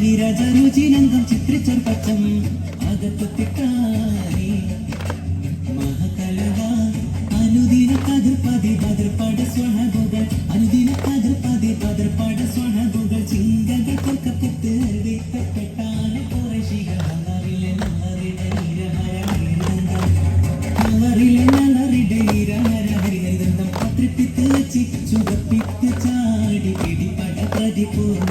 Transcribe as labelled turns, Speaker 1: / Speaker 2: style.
Speaker 1: ഹരിരാജ രുചിനന്ദം ചിത്രിച്ചൊർപ്പച്ചം അകത്തുത്തിക്കാരി മഹകലവ അനുദിന കതിർപ്പതി പതിർപ്പാട് സ്വണകുകൾ അനുദിന കതിർപ്പതി പതിർപ്പാട് സ്വണകുകൾ ചിങ്കകൾ കൊക്കപ്പെട്ട് അറിവിക്കപ്പെട്ടാണ് കുറശികൾ നറിലെ നറിട നിരഹര നറിലെ നറിട നിരഹര ഹരിഹരിതന്തം പത്രിപ്പിത്ത് വെച്ച് ചുവപ്പിത്ത് ചാടി പിടിപ്പട പ്രതിപൂർണ